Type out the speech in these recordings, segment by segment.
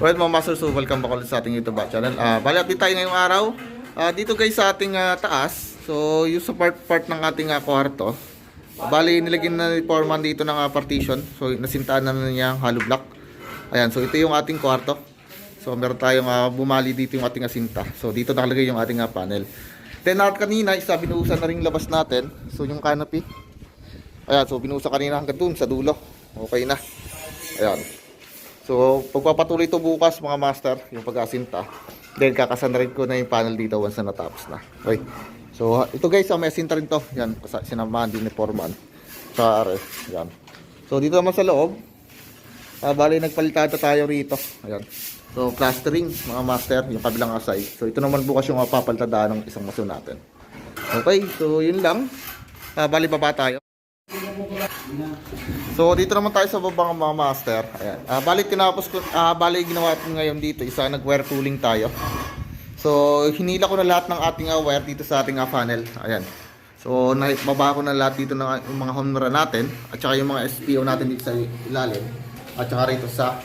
Well, mga master, so welcome back ulit sa ating YouTube channel. Ah, bali update tayo ngayong araw. Ah, dito guys sa ating ah, taas. So, yung sa part part ng ating ah, kwarto. Bali nilagyan na ni Foreman dito ng ah, partition. So, nasintaan na niya ang hollow block. Ayan, so ito yung ating kwarto. So, meron tayong ah, bumali dito yung ating asinta. So, dito nakalagay yung ating ah, panel. Then, at kanina, isa binuhusan na rin labas natin. So, yung canopy. Ayan, so binuhusan kanina hanggang dun sa dulo. Okay na. Ayan. So, pagpapatuloy ito bukas mga master, yung pag-asinta. Then, kakasan na rin ko na yung panel dito once na natapos na. Okay. So, ito guys, ah, may asinta rin to. Yan, sinamahan din ni Foreman. Sa RF. Yan. So, dito naman sa loob, ah, bali nagpalitada tayo rito. Ayan. So, plastering, mga master, yung kabilang asay. So, ito naman bukas yung mapapalitadaan ng isang maso natin. Okay, so yun lang. Ah, bali baba tayo. So dito naman tayo sa babang mga master. Ayan. Ah, bali tinapos ko ah, bali ginawa ko ngayon dito, isa nag-wire tooling tayo. So hinila ko na lahat ng ating ah, wire dito sa ating ah, funnel. Ayan. So nababa ko na lahat dito ng yung mga honra natin at saka yung mga SPO natin dito sa ilalim at saka rito sa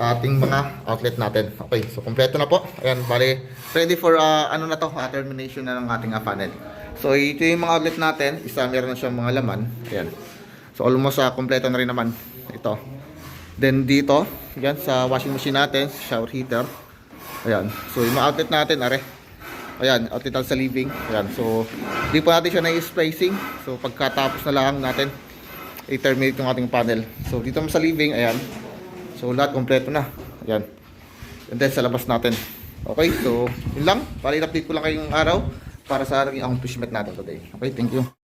ating mga outlet natin. Okay, so kompleto na po. Ayan, bali ready for ah, ano na to, ah, termination na ng ating ah, funnel. So ito yung mga outlet natin, isa meron na siyang mga laman. Ayan. So almost sa kompleto na rin naman ito. Then dito, yan sa washing machine natin, shower heater. Ayan. So yung outlet natin, are. Ayan, outlet natin sa living. Ayan. So di pa natin siya na-spacing. So pagkatapos na lang natin i-terminate yung ating panel. So dito sa living, ayan. So lahat kompleto na. Ayan. And then sa labas natin. Okay, so yun lang. Para i-update ko lang kayong araw para sa aking accomplishment natin today. Okay, thank you.